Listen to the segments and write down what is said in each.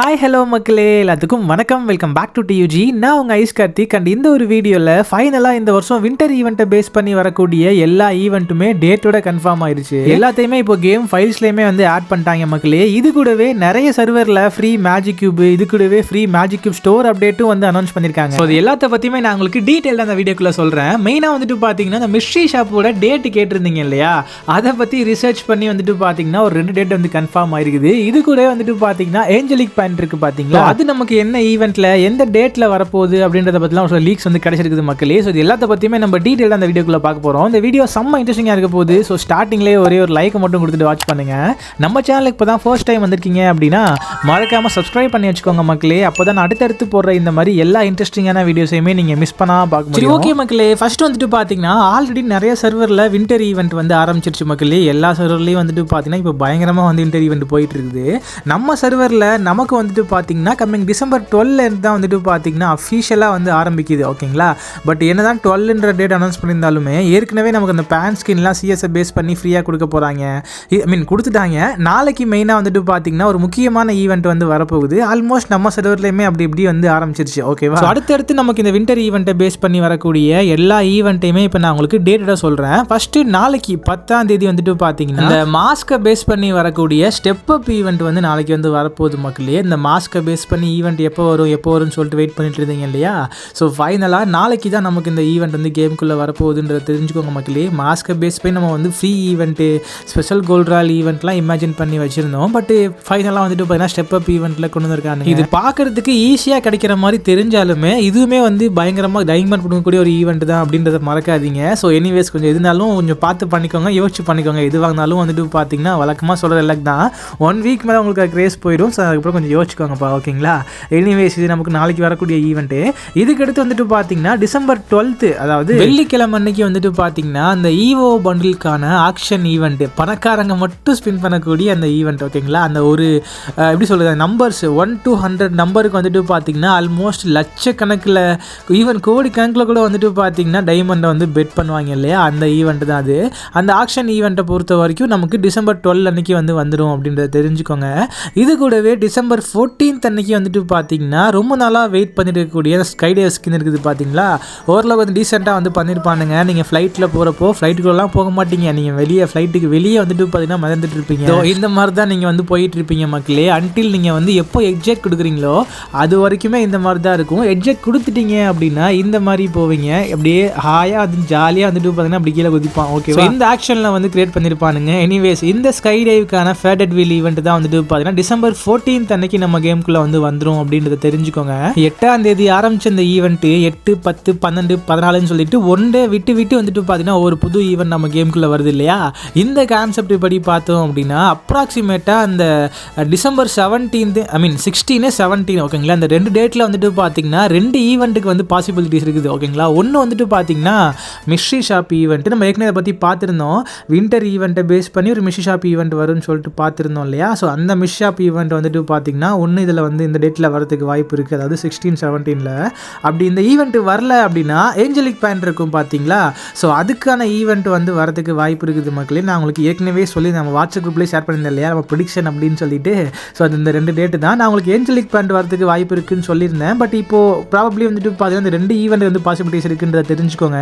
Hi hello மக்களே. எல்லாத்துக்கும் வணக்கம். வெல்கம் பேக் டு டியூஜி நான் உங்கள் ஐஸ் கார்த்திக். அண்ட் இந்த ஒரு வீடியோவில் ஃபைனலாக இந்த வருஷம் வின்டர் ஈவெண்ட்டை பேஸ் பண்ணி வரக்கூடிய எல்லா ஈவெண்ட்டுமே டேட்டோட கன்ஃபார்ம் ஆயிருச்சு. எல்லாத்தையுமே இப்போ கேம் ஃபைல்ஸ்லேயுமே வந்து ஆட் பண்ணிட்டாங்க மக்களே. இது கூடவே நிறைய சர்வரில் ஃப்ரீ மேஜிக் கியூப் இது கூடவே ஃப்ரீ மேஜிக் கியூப் ஸ்டோர் அப்டேட்டும் வந்து அனௌன்ஸ் பண்ணியிருக்காங்க ஸோ இது எல்லாத்த பற்றியுமே நான் உங்களுக்கு டீட்டெயில் அந்த வீடியோக்குள்ளே சொல்கிறேன் மெயினாக வந்துட்டு பார்த்தீங்கன்னா அந்த மிஸ்ட்ரி ஷாப்போட டேட்டு கேட்டிருந்தீங்க இல்லையா? அதை பற்றி ரிசர்ச் பண்ணி வந்துட்டு பார்த்தீங்கன்னா ஒரு ரெண்டு டேட் வந்து கன்ஃபார்ம் ஆயிருக்குது. இது கூட வந்துட்டு பார்த்தீங்கன்னா ஏஞ்சலிக் பாயிண்ட் இருக்கு பார்த்தீங்களா அது நமக்கு என்ன ஈவெண்ட்ல எந்த டேட்ல வரப்போகுது அப்படின்றத பற்றிலாம் ஒரு லீக்ஸ் வந்து கிடைச்சிருக்குது மக்களே. ஸோ இது எல்லாத்த பற்றியுமே நம்ம டீட்டெயில் அந்த வீடியோக்குள்ள பார்க்க போகிறோம் இந்த வீடியோ செம்ம இன்ட்ரெஸ்டிங்காக இருக்க போகுது. ஸோ ஸ்டார்டிங்லேயே ஒரே ஒரு லைக் மட்டும் கொடுத்துட்டு வாட்ச் பண்ணுங்க. நம்ம சேனலுக்கு இப்போ தான் ஃபர்ஸ்ட் டைம் வந்திருக்கீங்க அப்படின்னா மறக்காம சப்ஸ்கிரைப் பண்ணி வச்சுக்கோங்க மக்களே. அப்போ தான் அடுத்தடுத்து போடுற இந்த மாதிரி எல்லா இன்ட்ரெஸ்டிங்கான வீடியோஸையுமே நீங்கள் மிஸ் பண்ணாம பார்க்க முடியும். ஓகே மக்களே. ஃபர்ஸ்ட் வந்துட்டு பார்த்தீங்கன்னா ஆல்ரெடி நிறைய சர்வரில் வின்டர் ஈவெண்ட் வந்து ஆரம்பிச்சிருச்சு மக்களே. எல்லா சர்வர்லையும் வந்துட்டு பார்த்தீங்கன்னா இப்போ பயங்கரமாக வந்து வின்டர் ஈவெண்ட் போயிட்டு இருக்குது. நம்ம சர்வரில் நமக்கு வந்துட்டு பார்த்தீங்கன்னா கம்மிங் டிசம்பர் டுவெல்ல இருந்து தான் வந்துட்டு பார்த்தீங்கன்னா அஃபீஷியலாக வந்து ஆரம்பிக்குது ஓகேங்களா பட் என்ன தான் டுவெல்ன்ற டேட் அனௌன்ஸ் பண்ணியிருந்தாலுமே ஏற்கனவே நமக்கு அந்த பேன் ஸ்கின்லாம் சிஎஸ்ஐ பேஸ் பண்ணி ஃப்ரீயாக கொடுக்க போகிறாங்க ஐ மீன் கொடுத்துட்டாங்க. நாளைக்கு மெயினாக வந்துட்டு பார்த்தீங்கன்னா ஒரு முக்கியமான ஈவெண்ட் வந்து வரப்போகுது. ஆல்மோஸ்ட் நம்ம சர்வர்லையுமே அப்படி இப்படி வந்து ஆரம்பிச்சிருச்சு ஓகேவா அடுத்தடுத்து நமக்கு இந்த வின்டர் ஈவெண்ட்டை பேஸ் பண்ணி வரக்கூடிய எல்லா ஈவெண்ட்டையுமே இப்போ நான் உங்களுக்கு டேட்டடாக சொல்கிறேன் ஃபஸ்ட்டு நாளைக்கு பத்தாம் தேதி வந்துட்டு பார்த்தீங்கன்னா இந்த மாஸ்க்கை பேஸ் பண்ணி வரக்கூடிய ஸ்டெப் அப் ஈவெண்ட் வந்து நாளைக்கு வந்து வரப்போகுது மக்களே. இந்த மாஸ்க்கை பேஸ் பண்ணி ஈவெண்ட் எப்போ வரும் எப்போ வரும்னு சொல்லிட்டு வெயிட் பண்ணிட்டு இருந்தீங்க இல்லையா? ஸோ ஃபைனலாக நாளைக்கு தான் நமக்கு இந்த ஈவெண்ட் வந்து கேமுக்குள்ளே வரப்போகுதுன்றத தெரிஞ்சுக்கோங்க மக்களே. மாஸ்க்கை பேஸ் பண்ணி நம்ம வந்து ஃப்ரீ ஈவெண்ட்டு ஸ்பெஷல் கோல்ட் ரால் ஈவெண்ட்லாம் இமேஜின் பண்ணி வச்சுருந்தோம். பட் ஃபைனலாக வந்துட்டு பார்த்தீங்கன்னா ஸ்டெப் அப் ஈவெண்ட்டில் கொண்டு வந்திருக்காங்க இது பார்க்கறதுக்கு ஈஸியாக கிடைக்கிற மாதிரி தெரிஞ்சாலுமே இதுவுமே வந்து பயங்கரமாக டைமண்ட் கொடுக்கக்கூடிய ஒரு ஈவெண்ட் தான் அப்படின்றத மறக்காதீங்க. ஸோ எனிவேஸ் கொஞ்சம் இருந்தாலும் கொஞ்சம் பார்த்து பண்ணிக்கோங்க யோசிச்சு பண்ணிக்கோங்க. எது வாங்கினாலும் வந்துட்டு பார்த்தீங்கன்னா வழக்கமாக சொல்கிற எல்லாம் தான். ஒன் வீக் மேலே உங்களுக்கு கிரேஸ் போயிடும். ஸோ அதுக்கப்புறம் கொஞ்சம் யோசிச்சுக்கோங்கப்பா ஓகேங்களா? எனிவேஸ் இது நமக்கு நாளைக்கு வரக்கூடிய ஈவெண்ட்டு இதுக்கடுத்து வந்துட்டு பார்த்தீங்கன்னா டிசம்பர் டுவெல்த்து அதாவது வெள்ளிக்கிழமை அன்னைக்கு வந்துட்டு பார்த்தீங்கன்னா அந்த ஈவோ பண்டிலுக்கான ஆக்ஷன் ஈவெண்ட் பணக்காரங்க மட்டும் ஸ்பின் பண்ணக்கூடிய அந்த ஈவெண்ட் ஓகேங்களா? அந்த ஒரு எப்படி சொல்கிறது நம்பர்ஸ் ஒன் டூ ஹண்ட்ரட் நம்பருக்கு வந்துட்டு பார்த்தீங்கன்னா ஆல்மோஸ்ட் லட்சக்கணக்கில் ஈவன் கோடி கணக்கில் கூட வந்துட்டு பார்த்தீங்கன்னா டைமண்டை வந்து பெட் பண்ணுவாங்க இல்லையா? அந்த ஈவெண்ட் தான் அது. அந்த ஆக்ஷன் ஈவெண்ட்டை பொறுத்த வரைக்கும் நமக்கு டிசம்பர் டுவெல் அன்னைக்கு வந்து வந்துடும் அப்படின்றத தெரிஞ்சுக்கோங்க. இது கூடவே டிசம்பர் ஃபோர்டீன்த் அன்னைக்கு வந்துட்டு பார்த்தீங்கன்னா ரொம்ப நாளாக வெயிட் பண்ணிட்டு இருக்கக்கூடிய ஸ்கைடே ஸ்கின் இருக்குது பார்த்தீங்களா ஓரளவு வந்து டீசெண்டாக வந்து பண்ணியிருப்பானுங்க நீங்கள் ஃப்ளைட்டில் போகிறப்போ ஃப்ளைட்டுக்குள்ளலாம் போக மாட்டீங்க. நீங்கள் வெளியே ஃப்ளைட்டுக்கு வெளியே வந்துட்டு பார்த்தீங்கன்னா மறந்துட்டு இருப்பீங்க. இந்த மாதிரி தான் நீங்கள் வந்து போயிட்டு இருப்பீங்க மக்களே. அன்டில் நீங்கள் வந்து எப்போ எக்ஸாக்ட் கொடுக்குறீங்களோ அது வரைக்குமே இந்த மாதிரி தான் இருக்கும். எக்ஸாக்ட் கொடுத்துட்டீங்க அப்படின்னா இந்த மாதிரி போவீங்க. அப்படியே ஹாயாக அது ஜாலியாக வந்துட்டு பார்த்தீங்கன்னா அப்படி கீழே குதிப்பான். ஓகே இந்த ஆக்ஷனில் வந்து கிரியேட் பண்ணியிருப்பானுங்க எனிவேஸ் இந்த ஸ்கை டைவுக்கான ஃபேடட் வீல் ஈவெண்ட் தான் வந்துட்டு பார்த்தீங்கன்னா டிசம்பர் ஃபோர்டீன்த் அன்னைக்கு நம்ம கேமுக்குள்ளே வந்து வந்துடும் அப்படின்றத தெரிஞ்சுக்கோங்க. எட்டாம் தேதி ஆரம்பிச்ச இந்த ஈவெண்ட்டு எட்டு பத்து பன்னெண்டு பதினாலுன்னு சொல்லிட்டு ஒன் டே விட்டு விட்டு வந்துட்டு பார்த்தீங்கன்னா ஒரு புது ஈவெண்ட் நம்ம கேமுக்குள்ளே வருது இல்லையா? இந்த கான்செப்ட் படி பார்த்தோம் அப்படின்னா அப்ராக்சிமேட்டாக அந்த December seventeenth I mean sixteen seventeen ஓகேங்களா அந்த ரெண்டு டேட்டில் வந்துட்டு பார்த்தீங்கன்னா ரெண்டு ஈவெண்ட்டுக்கு வந்து பாசிபிலிட்டிஸ் இருக்குது ஓகேங்களா ஒன்று வந்துட்டு பார்த்தீங்கன்னா மிஸ்ட்ரி ஷாப் ஈவெண்ட் நம்ம ஏற்கனவே அதை பற்றி பார்த்துருந்தோம். வின்டர் ஈவெண்ட்டை பேஸ் பண்ணி ஒரு மிஸ்ட்ரி ஷாப் ஈவெண்ட் வரும்னு சொல்லிட்டு பார்த்துருந்தோம் இல்லையா? ஸோ அந்த மிஸ் ஷாப் ஈவெண்ட் வந்துட்டு பார்த்தீங்கன்னா ஒன்று இதில் வந்து இந்த டேட்டில் வரதுக்கு வாய்ப்பு இருக்குது அதாவது சிக்ஸ்டீன் செவன்டீனில் அப்படி இந்த ஈவெண்ட்டு வரல அப்படின்னா ஏஞ்சலிக் பேண்ட் இருக்கும் பார்த்தீங்களா ஸோ அதுக்கான ஈவெண்ட் வந்து வரதுக்கு வாய்ப்பு இருக்குது மக்களே. நான் உங்களுக்கு ஏற்கனவே சொல்லி நம்ம வாட்ஸ்அப் குரூப்லேயே ஷேர் பண்ணியிருந்தேன் இல்லையா? நம்ம ப்ரிடிக்ஷன் அப்படின்னு சொல்லிட்டு. ஸோ அது இந்த ரெண்டு டேட்டு தான். நான் உங்களுக்கு ஏஞ்சலிக் பேண்ட் வரதுக்கு வாய்ப்பு இருக்குன்னு சொல்லியிருந்தேன். பட் இப்போது ப்ராபப்ளி வந்துட்டு பார்த்தீங்கன்னா இந்த ரெண்டு ஈவெண்ட் வந்து பாசிபிலிட்டிஸ் இருக்குன்றத தெரிஞ்சுக்கோங்க.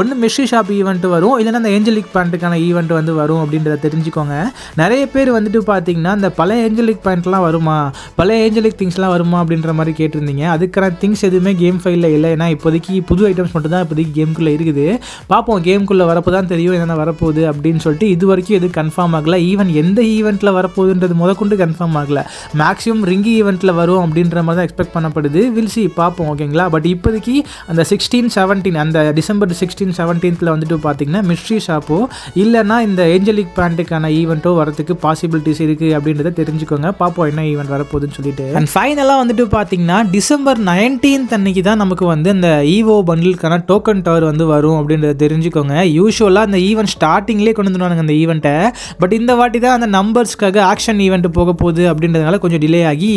ஒன்று மிஷி ஷாப் ஈவெண்ட் வரும். இல்லைன்னா அந்த ஏஞ்சலிக் பேண்ட்டுக்கான ஈவெண்ட் வந்து வரும் அப்படின்றத தெரிஞ்சுக்கோங்க. நிறைய பேர் வந்துட்டு பார்த்தீங்கன்னா இந்த பழைய ஏஞ்சலிக் பேண்ட்லாம் வருமா? பழைய ஏஞ்சலிக் திங்ஸ்லாம் வருமா அப்படின்ற மாதிரி கேட்டிருந்தீங்க. அதுக்கான திங்ஸ் எதுவுமே கேம் ஃபைலில் இல்லை. ஏன்னா இப்போதைக்கு புது ஐட்டம்ஸ் மட்டும் தான் இப்போதைக்கு கேமுக்குள்ளே இருக்குது. பார்ப்போம் கேமுக்குள்ளே வரப்போ தான் தெரியும் என்னென்ன வரப்போகுது அப்படின்னு சொல்லிட்டு இது வரைக்கும் எதுவும் கன்ஃபார்ம் ஆகலை. ஈவன் எந்த ஈவெண்ட்டில் வரப்போகுதுன்றது முதற்கொண்டு கன்ஃபார்ம் ஆகலை. மேக்ஸிமம் ரிங்கி ஈவெண்ட்டில் வரும் அப்படின்ற மாதிரி தான் எக்ஸ்பெக்ட் பண்ணப்படுது. வில் சி பார்ப்போம் ஓகேங்களா பட் இப்போதைக்கு அந்த சிக்ஸ்டீன் செவன்டீன் அந்த டிசம்பர் சிக்ஸ்டீன் செவன்டீன்த்தில் வந்துட்டு பார்த்தீங்கன்னா மிஸ்ட்ரி ஷாப்போ இல்லைனா இந்த ஏஞ்சலிக் பேண்ட்டுக்கான ஈவெண்ட்டோ வரத்துக்கு பாசிபிலிட்டிஸ் இருக்குது அப்படின்றத தெரிஞ்சுக்கோங்க. பார்ப்போம் என்ன ஈவெண்ட் வரப்போகுதுன்னு சொல்லிட்டு. அண்ட் ஃபைனலாக வந்துட்டு பார்த்தீங்கன்னா டிசம்பர் நைன்டீன்த் அன்னைக்கு தான் நமக்கு வந்து அந்த ஈவோ பண்டிலுக்கான டோக்கன் டவர் வந்து வரும் அப்படின்றத தெரிஞ்சுக்கோங்க. யூஸ்வலாக அந்த ஈவெண்ட் ஸ்டார்டிங்லேயே கொண்டு வந்துடுவாங்க அந்த ஈவெண்ட்டை பட் இந்த வாட்டி தான் அந்த நம்பர்ஸ்க்காக ஆக்ஷன் ஈவெண்ட் போக போகுது அப்படின்றதுனால கொஞ்சம் டிலே ஆகி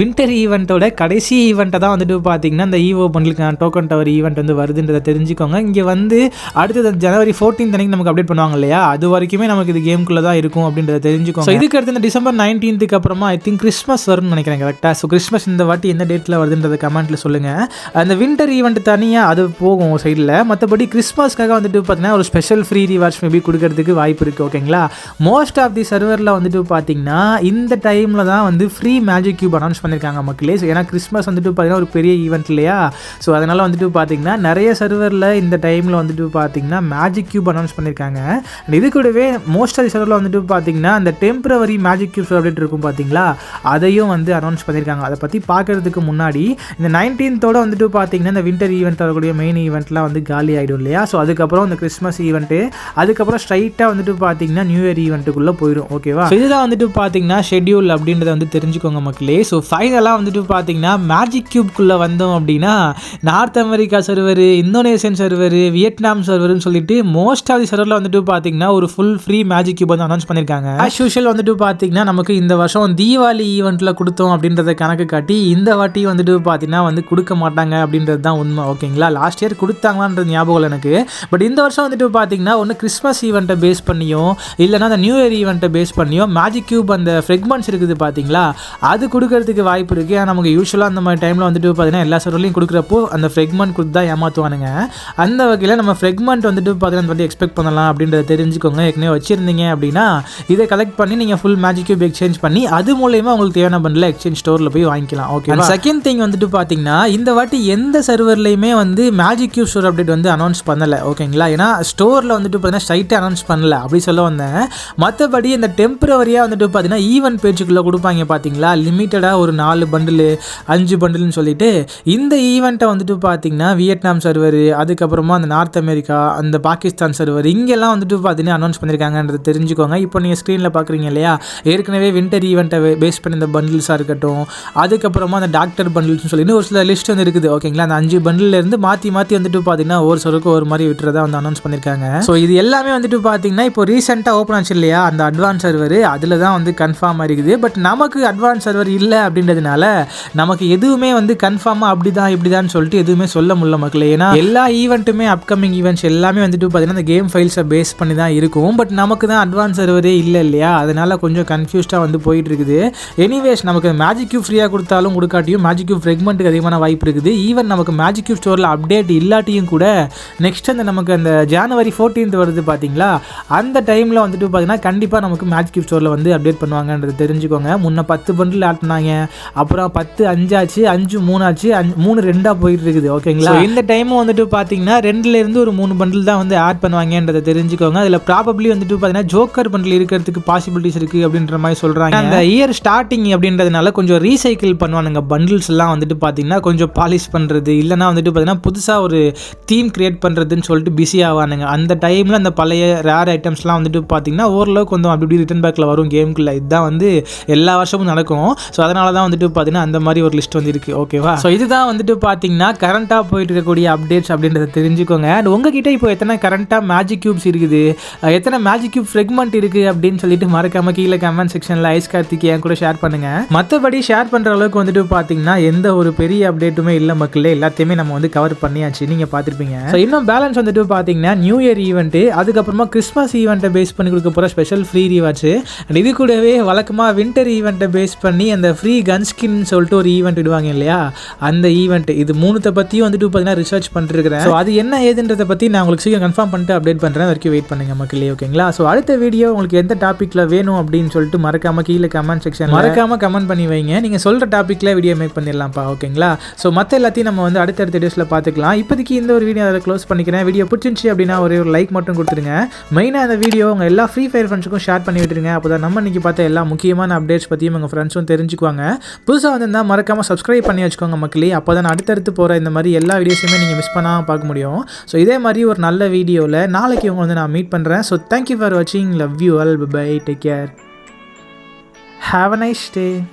வின்டர் ஈவெண்ட்டோட கடைசி ஈவெண்ட்டை தான் வந்துட்டு பார்த்தீங்கன்னா இந்த ஈவோ பண்டிலுக்கான டோக்கன் டவர் ஈவெண்ட் வந்து வருதுன்றதை தெரிஞ்சுக்கோங்க. இங்கே வந்து அடுத்தது ஜனவரி ஃபோர்டீன் அன்னைக்கு நமக்கு அப்டேட் பண்ணுவாங்க இல்லையா? அது வரைக்குமே நமக்கு இது கேமுக்குள்ளே தான் இருக்கும் அப்படின்றத தெரிஞ்சுக்கோங்க. இதுக்கு அடுத்து இந்த டிசம்பர் நைன்டீன்த்துக்கு அப்புறமா ஐ திங்க் கிறிஸ்மஸ் வரும்னு நினைக்கிறேன் கரெக்டாக ஸோ கிறிஸ்மஸ் இந்த வாட்டி எந்த டேட்டில் வருதுன்றது கமெண்ட்டில் சொல்லுங்கள் அந்த வின்டர் ஈவெண்ட் தனியாக அது போகும் சைடில் மற்றபடி கிறிஸ்மஸ்க்காக வந்துட்டு பார்த்தீங்கன்னா ஒரு ஸ்பெஷல் ஃப்ரீ ரிவார்ட்ஸ் மேபி கொடுக்கறதுக்கு வாய்ப்பு இருக்குது ஓகேங்களா மோஸ்ட் ஆஃப் தி சர்வரில் வந்துட்டு பார்த்தீங்கன்னா இந்த டைமில் தான் வந்து ஃப்ரீ மேஜிக் கியூப் அனௌன்ஸ் பண்ணியிருக்காங்க மக்களே. ஸோ ஏன்னா கிறிஸ்மஸ் வந்துட்டு பார்த்தீங்கன்னா ஒரு பெரிய ஈவெண்ட் இல்லையா? ஸோ அதனால் வந்துட்டு பார்த்தீங்கன்னா நிறைய சர்வரில் இந்த டைமில் வந்துட்டு பார்த்தீங்கன்னா மேஜிக் கியூப் அனௌன்ஸ் பண்ணியிருக்காங்க அண்ட் இது கூடவே மோஸ்ட் ஆஃப் தி சர்வரில் வந்துட்டு பார்த்தீங்கன்னா அந்த டெம்பரவரி மேஜிக் கியூப்ஸ் அப்டேட் இருக்கும் பார்த்தீங்களா அதையும் வந்து அனௌன்ஸ் பண்ணியிருக்காங்க. அதை பற்றி பார்க்கறதுக்கு முன்னாடி இந்த நைன்டீன்த்தோட வந்துட்டு பார்த்தீங்கன்னா இந்த வின்டர் ஈவெண்ட் வரக்கூடிய மெயின் ஈவெண்ட்லாம் வந்து காலி ஆகிடும் இல்லையா? ஸோ அதுக்கப்புறம் இந்த கிறிஸ்மஸ் ஈவெண்ட்டு அதுக்கப்புறம் ஸ்ட்ரைட்டாக வந்துட்டு பார்த்தீங்கன்னா நியூ இயர் ஈவெண்ட்டுக்குள்ளே போயிடும் ஓகேவா இதுதான் வந்துட்டு பார்த்தீங்கன்னா ஷெட்யூல் அப்படின்றத வந்து தெரிஞ்சுக்கோங்க மக்களே. ஸோ ஃபைனலாக வந்துட்டு பார்த்தீங்கன்னா மேஜிக் கியூப்குள்ளே வந்தோம் அப்படின்னா North America server Indonesian server Vietnam சர்வர்னு சொல்லிட்டு மோஸ்ட் ஆஃப் தி சர்வரில் வந்துட்டு பார்த்தீங்கன்னா ஒரு ஃபுல் ஃப்ரீ மேஜிக் கியூப் வந்து அனௌன்ஸ் பண்ணியிருக்காங்க. ஆஸ் யூஷுவல் வந்துட்டு பார்த்தீங்கன்னா நமக்கு இந்த வருஷம் தீபாவளி ஈவெண்ட் ஈவெண்ட்டில் கொடுத்தோம் அப்படின்றத கணக்கு காட்டி இந்த வாட்டி வந்துட்டு பார்த்தீங்கன்னா வந்து கொடுக்க மாட்டாங்க அப்படின்றது தான் உண்மை ஓகேங்களா? லாஸ்ட் இயர் கொடுத்தாங்களான்றது ஞாபகம் எனக்கு. பட் இந்த வருஷம் வந்துட்டு பார்த்தீங்கன்னா ஒன்று கிறிஸ்மஸ் ஈவெண்ட்டை பேஸ் பண்ணியோ இல்லைனா அந்த நியூ இயர் ஈவெண்ட்டை பேஸ் பண்ணியோ மேஜிக் கியூப் அந்த ஃப்ரெக்மெண்ட்ஸ் இருக்குது பார்த்தீங்களா அது கொடுக்கறதுக்கு வாய்ப்பு இருக்குது ஏன்னா நமக்கு யூஸ்வலாக அந்த மாதிரி டைமில் வந்துட்டு பார்த்தீங்கன்னா எல்லா சர்வர்லையும் கொடுக்குறப்போ அந்த ஃப்ரெக்மெண்ட் கொடுத்து தான் ஏமாற்றுவானுங்க அந்த வகையில் நம்ம ஃப்ரெக்மெண்ட் வந்துட்டு பார்த்தீங்கன்னா வந்து எக்ஸ்பெக்ட் பண்ணலாம் அப்படின்றத தெரிஞ்சுக்கோங்க. ஏற்கனவே வச்சுருந்தீங்க அப்படின்னா இதை கலெக்ட் பண்ணி நீங்கள் ஃபுல் மேஜிக் கியூப் எக்ஸ்சேஞ்ச் பண்ணி அது மூலயமா உங்களுக்கு தேவையான பண்டில் எக்ஸ்சேஞ்ச் ஸ்டோரில் போய் வாங்கிக்கலாம். ஓகே செகண்ட் திங் வந்துட்டு பார்த்தீங்கன்னா இந்த வாட்டி எந்த சர்வர்லையுமே வந்து மேஜிக் கியூப் ஸ்டோர் அப்டேட் வந்து அனௌன்ஸ் பண்ணலை. ஓகேங்களா ஏன்னா ஸ்டோரில் வந்துட்டு பார்த்தீங்கன்னா ஸ்ட்ரைட்டாக அனௌன்ஸ் பண்ணல. அப்படி சொல்ல வந்தேன். மற்றபடி இந்த டெம்பரவரியாக வந்துட்டு பார்த்தீங்கன்னா ஈவென்ட் பேஜுக்குள்ளே கொடுப்பாங்க பார்த்தீங்களா லிமிட்டடாக ஒரு நாலு பண்டில் அஞ்சு பண்டில்னு சொல்லிட்டு இந்த ஈவெண்ட்டை வந்துட்டு பார்த்தீங்கன்னா வியட்நாம் சர்வர் அதுக்கப்புறமா அந்த நார்த் அமெரிக்கா அந்த பாகிஸ்தான் சர்வர் இங்கெல்லாம் வந்துட்டு பார்த்தீங்கன்னா அனௌன்ஸ் பண்ணியிருக்காங்கன்றது தெரிஞ்சுக்கோங்க. இப்போ நீங்கள் ஸ்க்ரீனில் பார்க்குறீங்க இல்லையா? ஏற்கனவே வின்டர் ஈவெண்ட்டை பேஸ் பண்ணி இந்த பண்டில்ஸாக இருக்கட்டும் அதுக்கப்புறமா அந்த டாக்டர் பண்டில்ஸ்னு சொல்லி இன்னும் ஒரு சில லிஸ்ட் வந்து இருக்குது ஓகேங்களா அந்த அஞ்சு பண்டிலேருந்து மாற்றி மாற்றி வந்துட்டு பார்த்தீங்கன்னா ஒரு சொருக்கு ஒரு மாதிரி விட்டுறதா வந்து அனௌன்ஸ் பண்ணியிருக்காங்க ஸோ இது எல்லாமே வந்துட்டு பார்த்தீங்கன்னா இப்போ ரீசெண்டாக ஓப்பன் ஆச்சு இல்லையா? அந்த அட்வான்ஸ் சர்வர் அதில் தான் வந்து கன்ஃபார்ம் இருக்குது. பட் நமக்கு அட்வான்ஸ் சர்வர் இல்லை அப்படின்றதுனால நமக்கு எதுவுமே வந்து கன்ஃபார்மாக அப்படி தான் இப்படி தான் சொல்லிட்டு எதுவுமே சொல்ல முடியல மக்களே. ஏன்னா எல்லா ஈவெண்ட்டுமே அப்கமிங் ஈவெண்ட்ஸ் எல்லாமே வந்துட்டு பார்த்தீங்கன்னா அந்த கேம் ஃபைல்ஸை பேஸ் பண்ணி தான் இருக்கும். பட் நமக்கு தான் அட்வான்ஸ் சர்வரே இல்லை இல்லையா? அதனால கொஞ்சம் கன்ஃபியூஸ்டாக வந்து போயிட்டு இருக்குது. எனிவே எனிவேஸ் நமக்கு மேஜிக் கியூப் ஃப்ரீயாக கொடுத்தாலும் கொடுக்காட்டியும் மேஜிக் கியூப் ஃப்ரெக்மெண்ட்டுக்கு அதிகமான வாய்ப்பு இருக்குது. ஈவன் நமக்கு மேஜிக் கியூப் ஸ்டோரில் அப்டேட் இல்லாட்டியும் கூட நெக்ஸ்ட் அந்த நமக்கு அந்த ஜனவரி 14th வருது பார்த்தீங்களா அந்த டைமில் வந்துட்டு பார்த்தீங்கன்னா கண்டிப்பாக நமக்கு மேஜிக் கியூப் ஸ்டோரில் வந்து அப்டேட் பண்ணுவாங்கன்றது தெரிஞ்சுக்கோங்க. முன்ன பத்து பண்டில் ஆட் பண்ணாங்க. அப்புறம் பத்து அஞ்சாச்சு அஞ்சு மூணாச்சு அஞ்சு மூணு ரெண்டாக போயிட்டு இருக்குது. ஓகேங்களா இந்த டைமும் வந்துட்டு பார்த்தீங்கன்னா ரெண்டுல இருந்து ஒரு மூணு பண்டில் தான் வந்து ஆட் பண்ணுவாங்கன்றதை தெரிஞ்சுக்கோங்க. அதில் ப்ராபப்ளி வந்துட்டு பார்த்தீங்கன்னா ஜோக்கர் பண்டில் இருக்கிறதுக்கு பாசிபிலிட்டிஸ் இருக்குது அப்படின்ற மாதிரி சொல்கிறாங்க அந்த இயர் ஸ்டார்டிங் அப்படின்றதுனால கொஞ்சம் ரீசைக்கிள் பண்ணுவானுங்க. பண்டில்ஸ் எல்லாம் வந்துட்டு பார்த்தீங்கன்னா கொஞ்சம் பாலிஷ் பண்ணுறது இல்லைனா வந்துட்டு பார்த்தீங்கன்னா புதுசாக ஒரு தீம் கிரியேட் பண்ணுறதுன்னு சொல்லிட்டு பிஸி ஆவானுங்க. அந்த டைமில் அந்த பழைய ரேர் ஐட்டம்ஸ்லாம் வந்துட்டு பார்த்தீங்கன்னா ஓரளவுக்கு கொஞ்சம் அப்படி இப்படி ரிட்டன் பேக்கில் வரும் கேமுக்குள்ளே இதுதான் வந்து எல்லா வருஷமும் நடக்கும். ஸோ அதனால தான் வந்துட்டு பார்த்தீங்கன்னா அந்த மாதிரி ஒரு லிஸ்ட் வந்து இருக்குது ஓகேவா ஸோ இதுதான் வந்துட்டு பார்த்தீங்கன்னா கரண்ட்டாக போயிட்டு இருக்கக்கூடிய அப்டேட்ஸ் அப்படின்றத தெரிஞ்சுக்கோங்க. அண்ட் உங்ககிட்ட இப்போ எத்தனை கரண்ட்டாக மேஜிக் கியூப்ஸ் இருக்குது? எத்தனை மேஜிக் கியூப் ஃப்ரெக்மெண்ட் இருக்குது அப்படின்னு சொல்லிட்டு மறக்காமல் கீழே கமெண்ட் செக்ஷனில் ஐஸ் கார்த்திக் என் கூட ஷேர் பண்ணுங்க. மற்றபடி ஷேர் பண்ணுற அளவுக்கு வந்துட்டு பார்த்தீங்கன்னா எந்த ஒரு பெரிய அப்டேட்டுமே இல்லை மக்களே. எல்லாத்தையுமே நம்ம வந்து கவர் பண்ணியாச்சு. நீங்கள் பார்த்துருப்பீங்க ஸோ இன்னும் பேலன்ஸ் வந்துட்டு பார்த்தீங்கன்னா நியூ இயர் ஈவெண்ட்டு அதுக்கப்புறமா கிறிஸ்மஸ் ஈவெண்ட்டை பேஸ் பண்ணி கொடுக்க போகிற ஸ்பெஷல் ஃப்ரீ ரிவார்ட்ஸு அண்ட் இது கூடவே வழக்கமாக வின்டர் ஈவெண்ட்டை பேஸ் பண்ணி அந்த ஃப்ரீ கன் ஸ்கின் சொல்லிட்டு ஒரு ஈவெண்ட் விடுவாங்க இல்லையா? அந்த ஈவெண்ட் இது மூணுத்தை பற்றியும் வந்துட்டு பார்த்தீங்கன்னா ரிசர்ச் பண்ணிருக்கிறேன். ஸோ அது என்ன ஏதுன்றதை பற்றி நான் உங்களுக்கு சீக்கிரம் கன்ஃபார்ம் பண்ணிட்டு அப்டேட் பண்ணுறேன் வரைக்கும் வெயிட் பண்ணுங்க மக்களே ஓகேங்களா ஸோ அடுத்த வீடியோ உங்களுக்கு எந்த டாப்பிக்கில் வேணும் அப்படின்னு சொல்லிட்டு மறக்காம கீழே கமெண்ட் செக்ஷன் மறக்காம கமெண்ட் பண்ணி வைங்க. நீங்கள் சொல்கிற டாப்பிக்கில் வீடியோ மேக் பண்ணிடலாம்ப்பா ஓகேங்களா? ஸோ மற்ற எல்லாத்தையும் நம்ம வந்து அடுத்தடுத்த வீடியோஸில் பார்த்துக்கலாம். இப்போதைக்கு இந்த ஒரு வீடியோ அதை க்ளோஸ் பண்ணிக்கிறேன். வீடியோ பிடிச்சிருந்துச்சி அப்படின்னா ஒரே ஒரு லைக் மட்டும் கொடுத்துருங்க மெயினாக அந்த வீடியோ உங்கள் எல்லா ஃப்ரீ ஃபயர் ஃப்ரெண்ட்ஸுக்கும் ஷேர் பண்ணி விட்டுருங்க. அப்போ தான் நம்ம இன்றைக்கி பார்த்த எல்லா முக்கியமான அப்டேட்ஸ் பற்றியும் உங்கள் ஃப்ரெண்ட்ஸும் தெரிஞ்சுக்குவாங்க. புதுசாக வந்திருந்தால் மறக்காமல் சப்ஸ்கிரைப் பண்ணி வச்சுக்கோங்க மக்களே. அப்போ தான் அடுத்தடுத்து போகிற இந்த மாதிரி எல்லா வீடியோஸுமே நீங்கள் மிஸ் பண்ணாமல் பார்க்க முடியும். ஸோ இதே மாதிரி ஒரு நல்ல வீடியோவில் நாளைக்கு உங்களை வந்து நான் மீட் பண்ணுறேன் ஸோ தேங்க்யூ ஃபார் வாட்சிங் love you all bye take care Have a nice day.